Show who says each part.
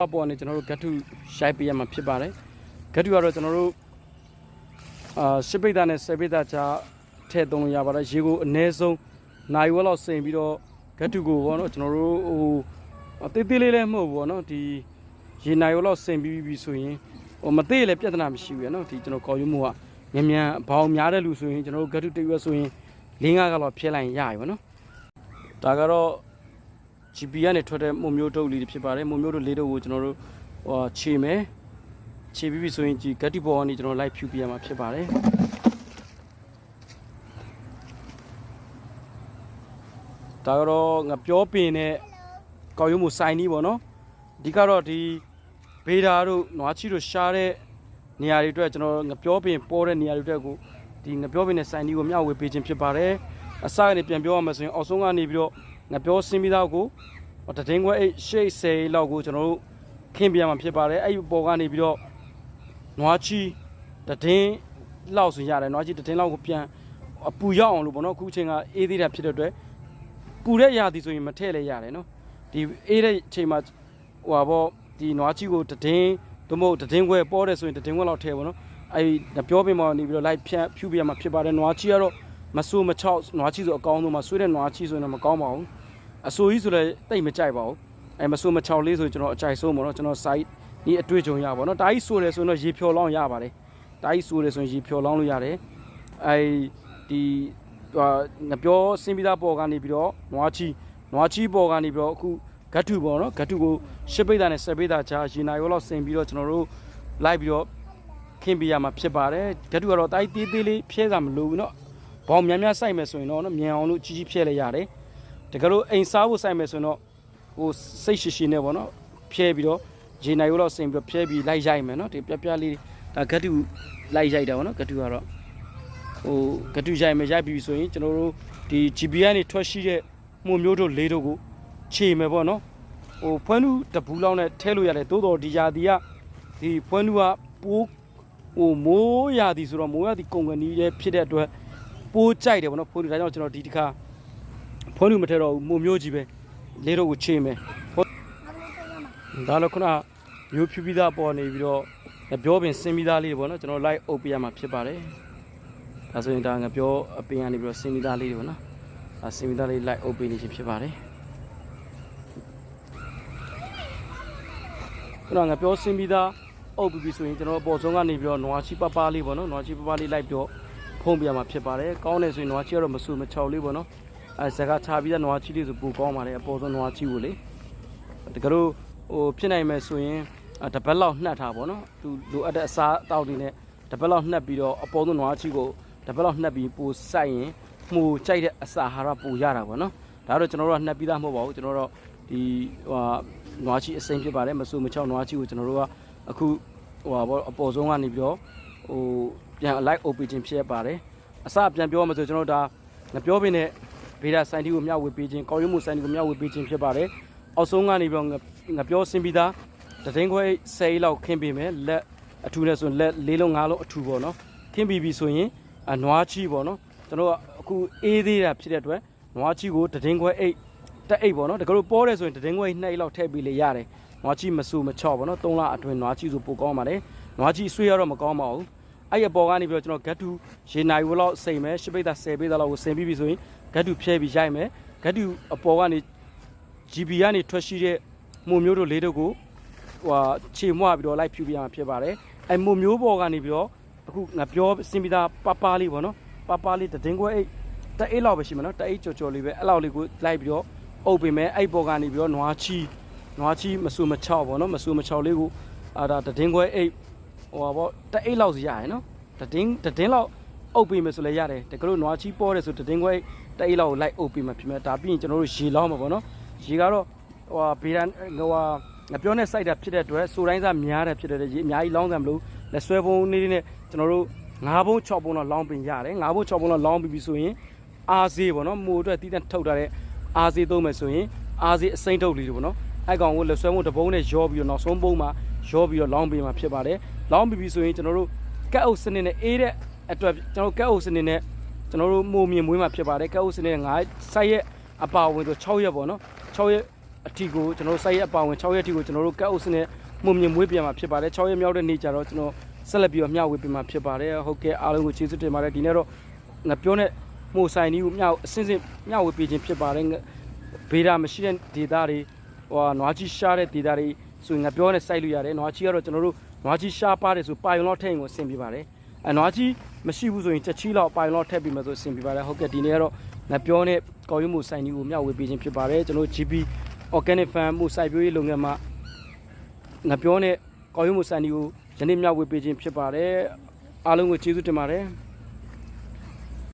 Speaker 1: ပေါ်နေကျွန်တော်တို့ဂတ်ထုရိုက်ပေးရမှာဖြစ်ပါတယ်ဂတ်ထုကတော့ကျွန်တော်တို့အာရှစ်ပိတ်သားနဲ့ဆယ်ပိတ်သားကြားထည့်သုံးလို့ရပါတယ်ရေကိုအနည်းဆုံးနိုင်ဝက်လောက်စိန်ပြီးတော့ဂတ်ထုကိုပေါ့နော်ကျွန်တော်တို့ဟိုအသေးသေးလေးလည်းမဟုတ်ဘူးပေါ့နော်ဒီရေနိုင်ဝက်လောက်စိန်ပြီးပြီဆိုရင်ဟိုမသေးလည်းပြဿနာမရှိဘူးရနော်ဒီကျွန်တော်ကော်ယူမှုကမြန်မြန်ဘောင်များတဲ့လူဆိုရင်ကျွန်တော်တို့ဂတ်ထုတိရွက်ဆိုရင်လင်းကားကတော့ဖျက်လိုက်ရင်ရပြီပေါ့နော်ဒါကတော့ GP ကနေထွက်တဲ့မုံမျိုးတုပ်လေးတွေဖြစ်ပါတယ်မုံမျိုးတုပ်လေးတို့ကိုကျွန်တော်တို့ဟိုခြေမယ်ခြေပြီးပြီဆိုရင်ဒီဂတ်တီဘောကနေကျွန်တော်လိုက်ဖြူပြရမှာဖြစ်ပါတယ်ဒါကတော့ငါပြောပင်နဲ့ကောက်ရုံးမှုစိုင်းနီးပေါ့နော်အဓိကတော့ဒီဘေးဓာတို့နွားချီတို့ရှားတဲ့နေရာတွေအတွက်ကျွန်တော်ငါပြောပင်ပေါ်တဲ့နေရာတွေအတွက်ကိုဒီငါပြောပင်နဲ့စိုင်းနီးကိုမျှဝေပေးခြင်းဖြစ်ပါတယ်အစကနေပြန်ပြောရမှာဆိုရင်အောက်ဆုံးကနေပြီးတော့ ငါပြောစင်းပြီးသားကိုတတင်းခွဲအိတ်ရှိတ်စေလောက်ကိုကျွန်တော်တို့ခင်းပြရမှာဖြစ်ပါတယ်အဲ့ဒီပေါ်ကနေပြီးတော့နွားချီတတင်းလောက်ဆိုရတယ်နွားချီတတင်းလောက်ကိုပြန်အပူရောက်အောင်လို့ပေါ့နော်အခုချိန်ကအေးသေးတာဖြစ်တဲ့အတွက်ပူတဲ့ရာသီဆိုရင်မထည့်လဲရတယ်နော်ဒီအေးတဲ့ချိန်မှာဟိုပါပေါ့ဒီနွားချီကိုတတင်းသို့မဟုတ်တတင်းခွဲပေါ်တယ်ဆိုရင်တတင်းခွဲလောက်ထည့်ပေါ့နော်အဲ့ဒီပြောပြမနေပြီးတော့လိုက်ဖြန့်ဖြူပြရမှာဖြစ်ပါတယ်နွားချီကတော့ မဆူမချောက်နွားချီဆိုအကောင်းဆုံးမှာဆွေးတဲ့နွားချီဆိုရင်တော့မကောင်းပါဘူးအဆူကြီးဆိုလည်းတိတ်မကြိုက်ပါဘူးအဲမဆူမချောက်လေးဆိုရင်ကျွန်တော်အကြိုက်ဆုံးပေါ့နော်ကျွန်တော် site ဒီအတွေ့အကြုံရပါတော့ဒါကြီးဆိုတယ်ဆိုရင်တော့ရေဖြော်လောင်းရပါတယ်ဒါကြီးဆိုတယ်ဆိုရင်ရေဖြော်လောင်းလို့ရတယ်အဲဒီဟာငပြောစင်းပြီးသားပေါ်ကနေပြီးတော့နွားချီနွားချီပေါ်ကနေပြီးတော့အခုဂတ်ထုပေါ့နော်ဂတ်ထုကိုရှစ်ပိတ်သားနဲ့ဆက်ပိတ်သားကြားရေနာရောလောက်ဆင်ပြီးတော့ကျွန်တော်တို့လိုက်ပြီးတော့ခင်းပြရမှာဖြစ်ပါတယ်ဂတ်ထုကတော့တိုင်းသေးသေးလေးဖြဲတာမလိုဘူးเนาะ ဘောင်များများစိုက်မယ်ဆိုရင်တော့နော်မြန်အောင်လို့ကြီးကြီးဖြဲလိုက်ရတယ်တကယ်လို့အိမ်စားဖို့စိုက်မယ်ဆိုရင်တော့ဟိုစိတ်ရှိရှိနဲ့ပေါ့နော်ဖြဲပြီးတော့ရေနိုင်ရောလောက်ဆင်ပြီးတော့ဖြဲပြီးလိုက်ရိုက်မယ်နော်ဒီပြပြလေးဒါဂတ်ထုလိုက်ရိုက်တာပေါ့နော်ဂတ်ထုကတော့ဟိုဂတ်ထုရိုက်မယ်ရိုက်ပြီးဆိုရင်ကျွန်တော်တို့ဒီ GB ကနေထွက်ရှိတဲ့မှုမျိုးတို့လေးတို့ကိုခြေမယ်ပေါ့နော်ဟိုဖွန်းလူတပူလောက်နဲ့ထဲလို့ရတယ်သို့တော်ဒီယာဒီကဒီဖွန်းလူကပိုးဟိုမိုးရာသီဆိုတော့မိုးရာသီကုန်ကန်ကြီးရဲ့ဖြစ်တဲ့အတွက် ပိုးကြိုက်တယ်ပေါ့နော်ဖွန်းလူဒါကြောင့်ကျွန်တော်ဒီတစ်ခါဖွန်းလူမထဲတော့ဘူးမှုမျိုးကြီးပဲလေးတို့ကိုခြေမယ်ဒါလည်းခုနမျိုးဖြူပြီးသားပေါ်နေပြီးတော့ငပြောပင်စင်ပြီးသားလေးတွေပေါ့နော်ကျွန်တော် live အုပ်ပေးရမှာဖြစ်ပါတယ်ဒါဆိုရင်ဒါငပြောအပင်ကနေပြီးတော့စင်ပြီးသားလေးတွေပေါ့နော်ဒါစင်ပြီးသားလေး live အုပ်ပေးနေခြင်းဖြစ်ပါတယ်ခုနငပြောစင်ပြီးသားအုပ်ပြီးပြီဆိုရင်ကျွန်တော်အပေါ်ဆုံးကနေပြီးတော့နွားချီပပလေးပေါ့နော်နွားချီပပလေးလိုက်ပြီးတော့ ဖုံးပြရမှာဖြစ်ပါတယ်ကောင်းတယ်ဆိုရင်နွားချီကတော့မဆူမချောက်လေးပေါ့နော်အဲဇက်ကချပြီးသားနွားချီလေးဆိုပူကောင်းပါတယ်အပေါ်ဆုံးနွားချီကိုလေတကယ်လို့ဟိုဖြစ်နိုင်မယ်ဆိုရင်တပတ်လောက်နှက်ထားပါတော့သူလိုအပ်တဲ့အစားအသောက်တွေနဲ့တပတ်လောက်နှက်ပြီးတော့အပေါ်ဆုံးနွားချီကိုတပတ်လောက်နှက်ပြီးပိုစိုက်ရင်မှုကြိုက်တဲ့အစာဟာရပိုရတာပေါ့နော်ဒါတော့ကျွန်တော်တို့ကနှက်ပြီးသားမဟုတ်ပါဘူးကျွန်တော်တို့ဒီဟိုနွားချီအစိမ်းဖြစ်ပါတယ်မဆူမချောက်နွားချီကိုကျွန်တော်တို့ကအခုဟိုပါအပေါ်ဆုံးကနေပြီးတော့ဟို ပြန် like open ဖြစ်ရပါတယ်အစပြန်ပြောမှဆိုကျွန်တော်တို့ဒါငပြောပင်နဲ့ဗေဒစိုင်းတီကိုမျှဝေပေးခြင်းကောင်းရုံးမှုစိုင်းတီကိုမျှဝေပေးခြင်းဖြစ်ပါတယ်အောက်ဆုံးကနေပြီးတော့ငပြောစင်ပြီးသားတတင်းခွဲ10အိလောက်ခင်းပေးမယ်လက်အထူနဲ့ဆိုရင်လက်၄လုံး၅လုံးအထူပေါ့နော်ခင်းပြီးပြီဆိုရင်အနွားချီပေါ့နော်ကျွန်တော်ကအခုအေးသေးတာဖြစ်တဲ့အတွက်နွားချီကိုတတင်းခွဲအိတ်တက်အိတ်ပေါ့နော်တကယ်လို့ပေါ်တယ်ဆိုရင်တတင်းခွဲ2အိတ်လောက်ထည့်ပေးလေရတယ်နွားချီမဆူမချော့ပေါ့နော်3လအတွင်းနွားချီဆိုပိုကောင်းပါတယ်နွားချီဆွေးရတော့မကောင်းပါဘူး အဲ့ရပေါ်ကနေပြီးတော့ကျွန်တော်ဂတ်တူရေနိုင်ဝလောက်စိတ်မယ်ရှပိတ်တာ10ပိတ်တာလောက်ကိုဆင်ပြီးပြီဆိုရင်ဂတ်တူဖြဲပြီးရိုက်မယ်ဂတ်တူအပေါ်ကနေ GB ကနေထွက်ရှိတဲ့မှုမျိုးတို့လေးတို့ကိုဟိုခြေမွပြီးတော့လိုက်ဖြူပြရမှာဖြစ်ပါတယ်အဲမှုမျိုးပေါ်ကနေပြီးတော့အခုငါပြောစင်ပြီးသားပပလေးပေါ့နော်ပပလေးတည်င်းခွဲအိတ်တအိတ်လောက်ပဲရှိမှာနော်တအိတ်ကြော်ကြော်လေးပဲအဲ့လောက်လေးကိုလိုက်ပြီးတော့အုပ်ပေးမယ်အဲ့ပေါ်ကနေပြီးတော့နွားချီနွားချီမဆူမချောက်ပေါ့နော်မဆူမချောက်လေးကိုအာဒါတည်င်းခွဲအိတ် ဟိုပါပေါ့တအိတ်လောက်စီရရနော်တည်င်းတည်င်းလောက်အုပ်ပေးမယ်ဆိုလည်းရတယ်တကယ်လို့နွားချီပေါ်တယ်ဆိုတည်င်းခွဲတအိတ်လောက်ကိုလိုက်အုပ်ပေးမှာဖြစ်မယ်ဒါပြီးရင်ကျွန်တော်တို့ရေလောင်းမှာပေါ့နော်ရေကတော့ဟိုဘေးရန်ဟိုဟာငပြောနဲ့စိုက်တာဖြစ်တဲ့အတွက်စိုးတိုင်းစားများတယ်ဖြစ်တဲ့ရေအများကြီးလောင်းစံမလို့လက်ဆွဲပုံးနေနေနဲ့ကျွန်တော်တို့၅ဘုံ6ဘုံတော့လောင်းပင်ရတယ်၅ဘုံ6ဘုံတော့လောင်းပြီးပြီဆိုရင်အာဈေးပေါ့နော်မိုးအတွက်တီးတန့်ထုတ်ထားတဲ့အာဈေးသုံးမယ်ဆိုရင်အာဈေးအစိမ့်ထုတ်လေးတွေပေါ့နော်အဲ့ကောင်ကိုလက်ဆွဲပုံးတစ်ပုံးနဲ့ရောပြီးတော့နောက်ဆုံးပုံးမှာရောပြီးတော့လောင်းပင်မှာဖြစ်ပါတယ် လောင်းပြီးပြီဆိုရင်ကျွန်တော်တို့ကက်အုပ်စနစ်နဲ့အေးတဲ့အတွက်ကျွန်တော်တို့ကက်အုပ်စနစ်နဲ့ကျွန်တော်တို့မိုးမြင်မွေးမှာဖြစ်ပါတယ်ကက်အုပ်စနစ်နဲ့ငါးဆိုက်ရဲ့အပါဝင်ဆို6ရက်ပေါ့နော်6ရက်အထီကိုကျွန်တော်တို့စိုက်ရက်အပါဝင်6ရက်အထီကိုကျွန်တော်တို့ကတ်အုပ်စနဲ့မှုမြင်မွေးပြန်မှာဖြစ်ပါတယ်6ရက်မြောက်တဲ့နေ့ကျတော့ကျွန်တော်ဆက်လက်ပြီးတော့မျှဝေပေးမှာဖြစ်ပါတယ်ဟုတ်ကဲ့အားလုံးကိုကျေးဇူးတင်ပါတယ်ဒီနေ့တော့ငါပြောတဲ့မှုဆိုင်ဒီကိုမျှအစင်းစင်းမျှဝေပေးခြင်းဖြစ်ပါတယ်ဘေးဒါမရှိတဲ့ဒေတာတွေဟိုနွားကြီးရှားတဲ့ဒေတာတွေ ဆိုရင်ငါပြောနဲ့စိုက်လို့ရတယ်နွားကြီးကတော့ကျွန်တော်တို့နွားကြီးရှားပါတယ်ဆိုပိုင်လောထိန်ကိုဆင်ပြပါတယ်အနွားကြီးမရှိဘူးဆိုရင်ချက်ချီလောက်ပိုင်လောထည့်ပြီးမှဆိုဆင်ပြပါတယ်ဟုတ်ကဲ့ဒီနေ့ကတော့ငါပြောနဲ့ကော်ရုံးမှုဆိုင်ဒီကိုမျှဝေပေးခြင်းဖြစ်ပါတယ်ကျွန်တော် GB organic farm မှုစိုက်ပျိုးရေးလုပ်ငန်းမှာငါပြောနဲ့ကော်ရုံးမှုဆိုင်ဒီကိုယနေ့မျှဝေပေးခြင်းဖြစ်ပါတယ်အားလုံးကိုကျေးဇူးတင်ပါတယ်